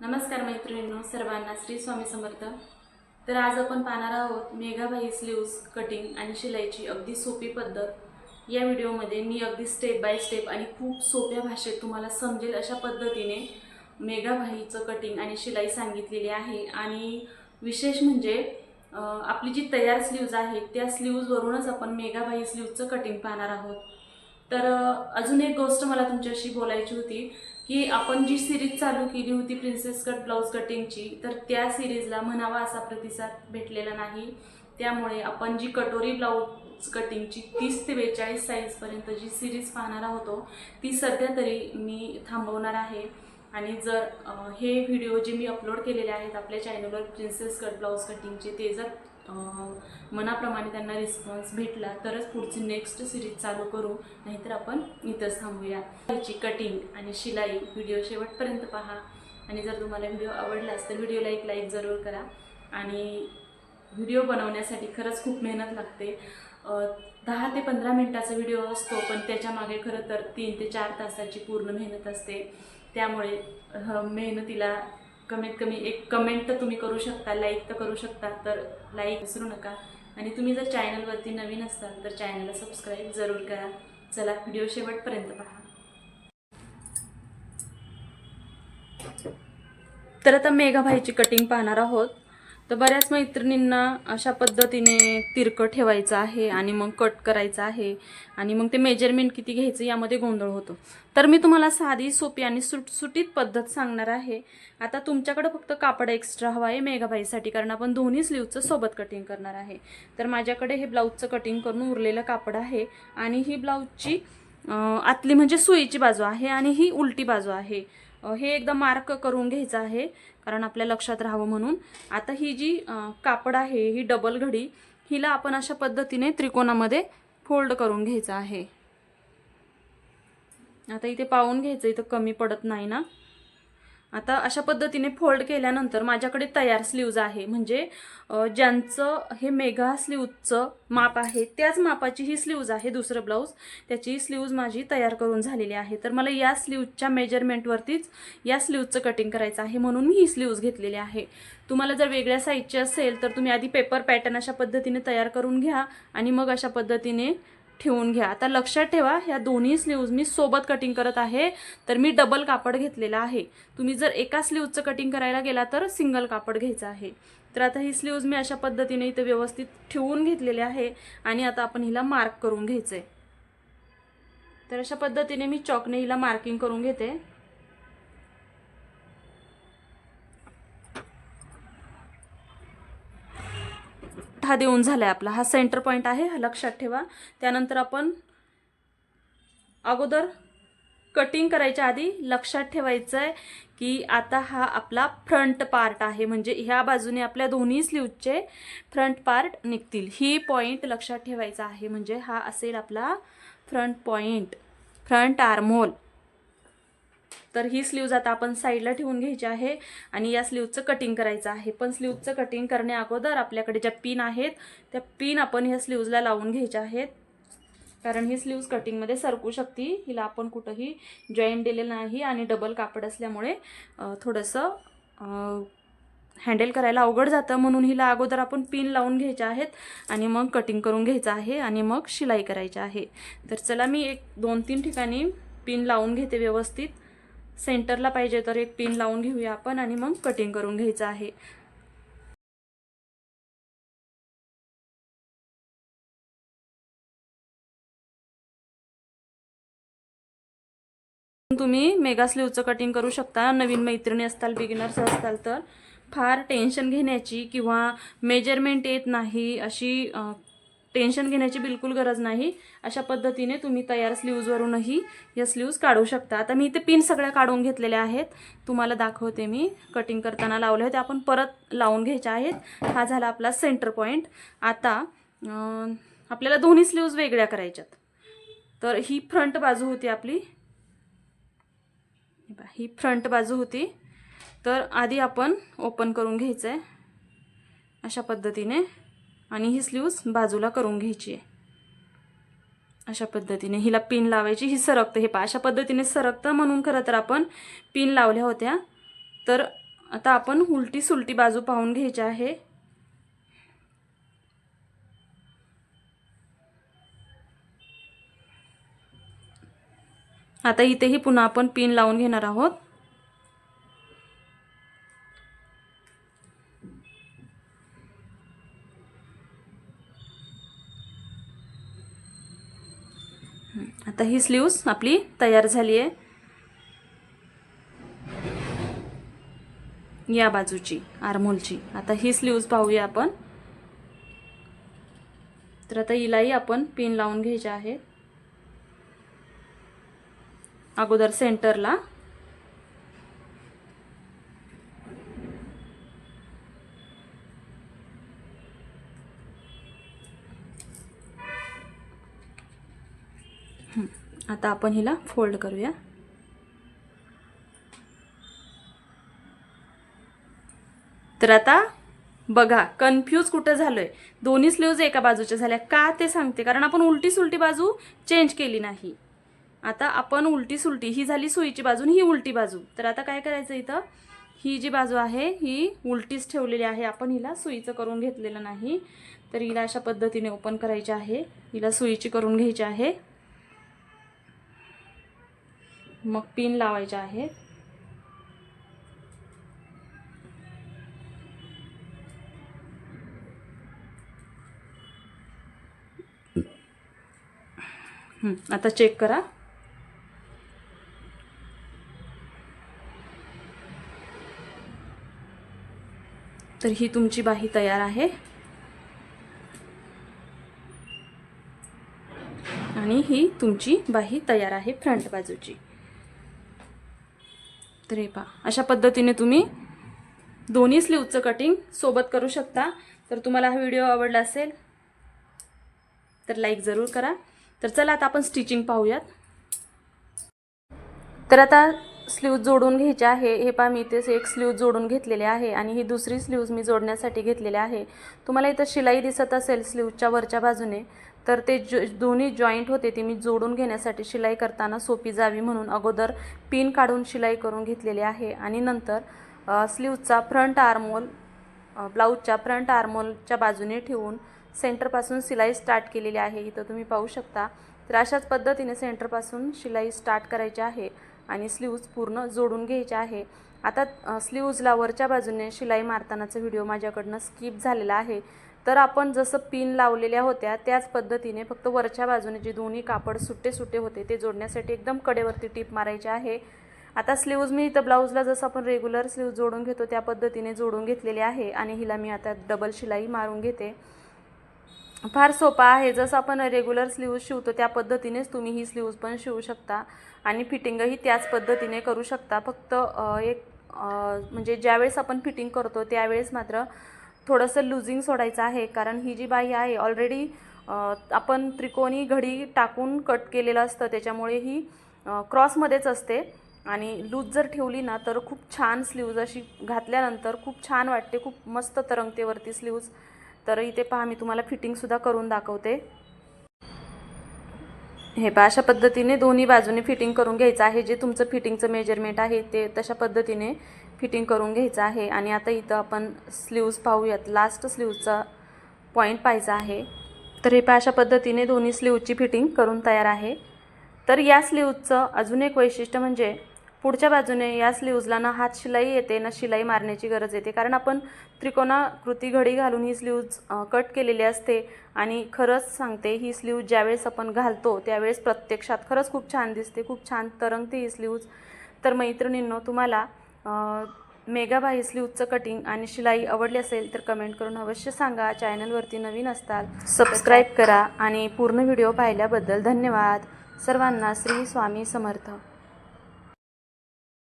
नमस्कार मैत्रिणींनो सर्वांना श्री स्वामी समर्थ. तर आज आपण पाहणार आहोत मेघाबाई स्लीव्ज कटिंग आणि शिलाईची अगदी सोपी पद्धत. या व्हिडिओमध्ये मी अगदी स्टेप बाय स्टेप आणि खूप सोप्या भाषेत तुम्हाला समजेल अशा पद्धतीने मेघाबाईचं कटिंग आणि शिलाई सांगितलेली आहे. आणि विशेष म्हणजे आपली जी तयार स्लीव्ज आहेत त्या स्लीव्जवरूनच आपण मेघाबाई स्लीव्जचं कटिंग पाहणार आहोत. तर अजून एक गोष्ट मला तुमच्याशी बोलायची होती. की आपण जी सिरीज चालू केली होती प्रिन्सेस कट ब्लाऊज कटिंगची तर त्या सिरीजला म्हणावा असा प्रतिसाद भेटलेला नाही. त्यामुळे आपण जी कटोरी ब्लाऊज कटिंगची तीस ते बेचाळीस साईजपर्यंत जी सिरीज पाहणार होतो ती सध्या तरी मी थांबवणार आहे. आणि जर हे व्हिडिओ जे मी अपलोड केलेले आहेत आपल्या चॅनलवर प्रिन्सेस कट ब्लाऊज कटिंगचे ते जर मनाप्रमाणे त्यांना रिस्पॉन्स भेटला तरच पुढची नेक्स्ट सिरीज चालू करू नाहीतर आपण इथंच थांबूया. त्याची कटिंग आणि शिलाई व्हिडिओ शेवटपर्यंत पहा. आणि जर तुम्हाला व्हिडिओ आवडलाच तर व्हिडिओला एक लाईक जरूर करा. आणि व्हिडिओ बनवण्यासाठी खरंच खूप मेहनत लागते. दहा ते पंधरा मिनटाचा व्हिडिओ असतो पण त्याच्यामागे खरं तर तीन ते चार तासाची पूर्ण मेहनत असते. त्यामुळे मेहनतीला कमीत कमी एक कमेंट तर तुम्ही करू शकता लाईक तर करू शकता तर लाईक विसरू नका. आणि तुम्ही जर चॅनलवरती नवीन असाल तर चॅनलला सबस्क्राईब जरूर करा. चला व्हिडिओ शेवटपर्यंत पहा. तर आता मेघाभाईची कटिंग पाहणार आहोत. तर बऱ्याच मैत्रिणींना अशा पद्धतीने तिरकं ठेवायचं आहे आणि मग कट करायचं आहे आणि मग ते मेजरमेंट किती घ्यायचं यामध्ये गोंधळ होतो. तर मी तुम्हाला साधी सोपी आणि सुटसुटीत पद्धत सांगणार आहे. आता तुमच्याकडं फक्त कापड एक्स्ट्रा हवा आहे मेघाबाईसाठी कारण आपण दोन्ही स्लीवचं सोबत कटिंग करणार आहे. तर माझ्याकडे हे ब्लाऊजचं कटिंग करून उरलेलं कापड आहे आणि ही ब्लाऊजची आतली म्हणजे सुईची बाजू आहे आणि ही उलटी बाजू आहे. हे एकदा मार्क करून घ्यायचं आहे कारण आपल्या लक्षात राहावं म्हणून. आता ही जी कापड आहे ही डबल घडी हिला आपण अशा पद्धतीने त्रिकोणामध्ये फोल्ड करून घ्यायचं आहे. आता इथे पाहून घ्यायचं इथं कमी पडत नाही ना. आता अशा पद्धतीने फोल्ड केल्यानंतर माझ्याकडे तयार स्लीव्ज आहे. म्हणजे ज्यांचं हे मेगा स्लीवचं माप आहे त्याच मापाची ही स्लीव्ज आहे दुसरं ब्लाऊज. त्याची स्लीव्ज माझी तयार करून झालेली आहे. तर मला या स्लीवच्या मेजरमेंटवरतीच या स्लीवचं कटिंग करायचं आहे म्हणून मी ही स्लीव्ज घेतलेली आहे. तुम्हाला जर वेगळ्या साईजची असेल तर तुम्ही आधी पेपर पॅटर्न अशा पद्धतीने तयार करून घ्या आणि मग अशा पद्धतीने ठेवून घ्या. आता लक्षात ठेवा ह्या दोन्ही स्लीव्ज मी सोबत कटिंग करत आहे तर मी डबल कापड घेतलेलं आहे. तुम्ही जर एका स्लीवचं कटिंग करायला गेला तर सिंगल कापड घ्यायचं आहे. तर आता ही स्लीव्ज मी अशा पद्धतीने इथे व्यवस्थित ठेवून घेतलेले आहे आणि आता आपण हिला मार्क करून घ्यायचं आहे तर अशा पद्धतीने मी चॉकने हिला मार्किंग करून घेते. हा देऊन झालाय आपला. हा सेंटर पॉईंट आहे हा लक्षात ठेवा. त्यानंतर आपण अगोदर कटिंग करायच्या आधी लक्षात ठेवायचं आहे की आता हा आपला फ्रंट पार्ट आहे. म्हणजे ह्या बाजूने आपल्या दोन्ही स्लीवचे फ्रंट पार्ट निघतील. ही पॉईंट लक्षात ठेवायचा आहे. म्हणजे हा असेल आपला फ्रंट पॉईंट फ्रंट आर्मोल तर ही स्लीव्ज आता आपण साईडला ठेवून घ्यायची आहे आणि या स्लीवचं कटिंग करायचं आहे. पण स्लीवचं कटिंग करण्या अगोदर आपल्याकडे ज्या पिन आहेत त्या पिन आपण ह्या स्लीवजला लावून घ्यायच्या आहेत. कारण ही स्लीव्ज कटिंगमध्ये सरकू शकते. हिला आपण कुठंही जॉईंट दिलेलं नाही आणि डबल कापड असल्यामुळे थोडंसं हँडल करायला अवघड जातं. म्हणून हिला अगोदर आपण पिन लावून घ्यायच्या आहेत आणि मग कटिंग करून घ्यायचं आहे आणि मग शिलाई करायची आहे. तर चला मी एक दोन तीन ठिकाणी पिन लावून घेते व्यवस्थित. सेंटरला पाहिजे तर एक पिन लावून घेऊया आपण आणि मग कटिंग करून घ्यायचं आहे. तुम्ही मेगा स्लीवचं कटिंग करू शकता. नवीन मैत्रिणी असताल बिगिनर्स असताल तर फार टेन्शन घेण्याची किंवा मेजरमेंट येत नाही अशी टेन्शन घेण्याची बिलकुल गरज नाही. अशा पद्धतीने तुम्ही तयार स्लीव्जवरूनही या स्लीव्ज काढू शकता. आता मी इथे पिन सगळ्या काढून घेतलेल्या आहेत. तुम्हाला दाखवते मी. कटिंग करताना लावले होते आपण परत लावून घ्यायच्या आहेत. हा झाला आपला सेंटर पॉईंट आता आपल्याला दोन्ही स्लीव्ज वेगळ्या करायच्यात. तर ही फ्रंट बाजू होती आपली. ही फ्रंट बाजू होती. तर आधी आपण ओपन करून घ्यायचं आहे अशा पद्धतीने. आणि ही स्लीव्ज बाजूला करून घ्यायची आहे. अशा पद्धतीने हिला पिन लावायची ही सरकतं. हे पा अशा पद्धतीने सरकतं म्हणून खरं तर आपण पिन लावल्या होत्या. तर आता आपण उलटी सुलटी बाजू पाहून घ्यायची आहे. आता इथेही पुन्हा आपण पिन लावून घेणार आहोत. आता ही स्लीव्स आपली तयार झाली आहे. या बाजूची आरमोलची. आता ही स्लीव्ज पाहूया आपण. तर आता हिलाही आपण पिन लावून घ्यायचे आहे अगोदर सेंटरला हं, आता आपण हिला फोल्ड करूया. तर आता बघा कन्फ्यूज कुठं झालोय? दोन्ही स्लीव्ज एका बाजूच्या झाल्या. का ते सांगते? कारण आपण उलटी सुलटी बाजू चेंज केली नाही. आता आपण उलटी सुलटी ही झाली सुईची बाजू आणि ही उलटी बाजू. तर आता काय करायचं इथं? ही जी बाजू आहे ही उलटीच ठेवलेली आहे. आपण हिला सुईचं करून घेतलेलं नाही. तर हिला अशा पद्धतीने ओपन करायची आहे. हिला सुईची करून घ्यायची आहे. मग पिन लावायचे आहेत. आता चेक करा. तर ही तुमची बाही तयार आहे. आणि ही तुमची बाही तयार आहे फ्रंट बाजूची. तर हे पहा अशा पद्धतीने तुम्ही दोन्ही स्लीवचं कटिंग सोबत करू शकता. तर तुम्हाला हा व्हिडिओ आवडला असेल तर लाईक जरूर करा. तर चला आता आपण स्टिचिंग पाहूयात. तर आता स्लीव जोडून घ्यायचे आहे. हे पहा मी इथे एक स्लीव जोडून घेतलेले आहे आणि ही दुसरी स्लीव्ज मी जोडण्यासाठी घेतलेले आहे. तुम्हाला इथं शिलाई दिसत असेल स्लीवच्या वरच्या बाजूने तर ते जो दोन्ही जॉईंट होते ते मी जोडून घेण्यासाठी शिलाई करताना सोपी जावी म्हणून अगोदर पिन काढून शिलाई करून घेतलेली आहे. आणि नंतर स्लीवचा फ्रंट आर्मोल ब्लाऊजच्या फ्रंट आर्मोलच्या बाजूने ठेवून सेंटरपासून शिलाई स्टार्ट केलेली आहे. इथं तुम्ही पाहू शकता. तर अशाच पद्धतीने सेंटरपासून शिलाई स्टार्ट करायची आहे आणि स्लीव्ज पूर्ण जोडून घ्यायचे आहे. आता स्लीव्जला वरच्या बाजूने शिलाई मारतानाचा व्हिडिओ माझ्याकडनं स्किप झालेला आहे. तर आपण जसं पिन लावलेल्या होत्या त्याच पद्धतीने फक्त वरच्या बाजूने जे दोन्ही कापड सुट्टे सुट्टे होते ते जोडण्यासाठी एकदम कडेवरती टीप मारायचे आहे. आता स्लीव्ज मी इथं ब्लाऊजला जसं आपण रेग्युलर स्लीव जोडून घेतो त्या पद्धतीने जोडून घेतलेले आहे आणि हिला मी आता डबल शिलाई मारून घेते. फार सोपा आहे जसं आपण रेग्युलर स्लीव्ज शिवतो त्या पद्धतीनेच तुम्ही ही स्लीव्ज पण शिवू शकता आणि फिटिंगही त्याच पद्धतीने करू शकता. फक्त एक म्हणजे ज्यावेळेस आपण फिटिंग करतो त्यावेळेस मात्र थोडंसं लुझिंग सोडायचं आहे. कारण ही जी बाई आहे ऑलरेडी आपण त्रिकोणी घडी टाकून कट केलेलं असतं. त्याच्यामुळे ही क्रॉसमध्येच असते. आणि लूज जर ठेवली ना तर खूप छान स्लीव्ज अशी घातल्यानंतर खूप छान वाटते. खूप मस्त तरंगतेवरती स्लीव्ज तर इथे पहा मी तुम्हाला फिटिंगसुद्धा करून दाखवते. हे पहा अशा पद्धतीने दोन्ही बाजूने फिटिंग करून घ्यायचं आहे. जे तुमचं फिटिंगचं मेजरमेंट आहे ते तशा पद्धतीने फिटिंग करून घ्यायचं आहे. आणि आता इथं आपण स्लीव्ज पाहूयात. लास्ट स्लीवचा पॉईंट पाहायचा आहे. तर हे पहा अशा पद्धतीने दोन्ही स्लीवची फिटिंग करून तयार आहे. तर या स्लीवचं अजून एक वैशिष्ट्य म्हणजे पुढच्या बाजूने या स्लीव्जला ना हात शिलाई येते ना शिलाई मारण्याची गरज येते. कारण आपण त्रिकोणाकृती घडी घालून ही स्लीव्ज कट केलेली असते. आणि खरंच सांगते ही स्लीव ज्यावेळेस आपण घालतो त्यावेळेस प्रत्यक्षात खरंच खूप छान दिसते खूप छान तरंगते ही स्लीव्ज तर मैत्रिणींनो तुम्हाला मेगाबाई स्लीवचं कटिंग आणि शिलाई आवडली असेल तर कमेंट करून अवश्य सांगा. चॅनलवरती नवीन असताल सबस्क्राईब करा. आणि पूर्ण व्हिडिओ पाहिल्याबद्दल धन्यवाद. सर्वांना श्री स्वामी समर्थ.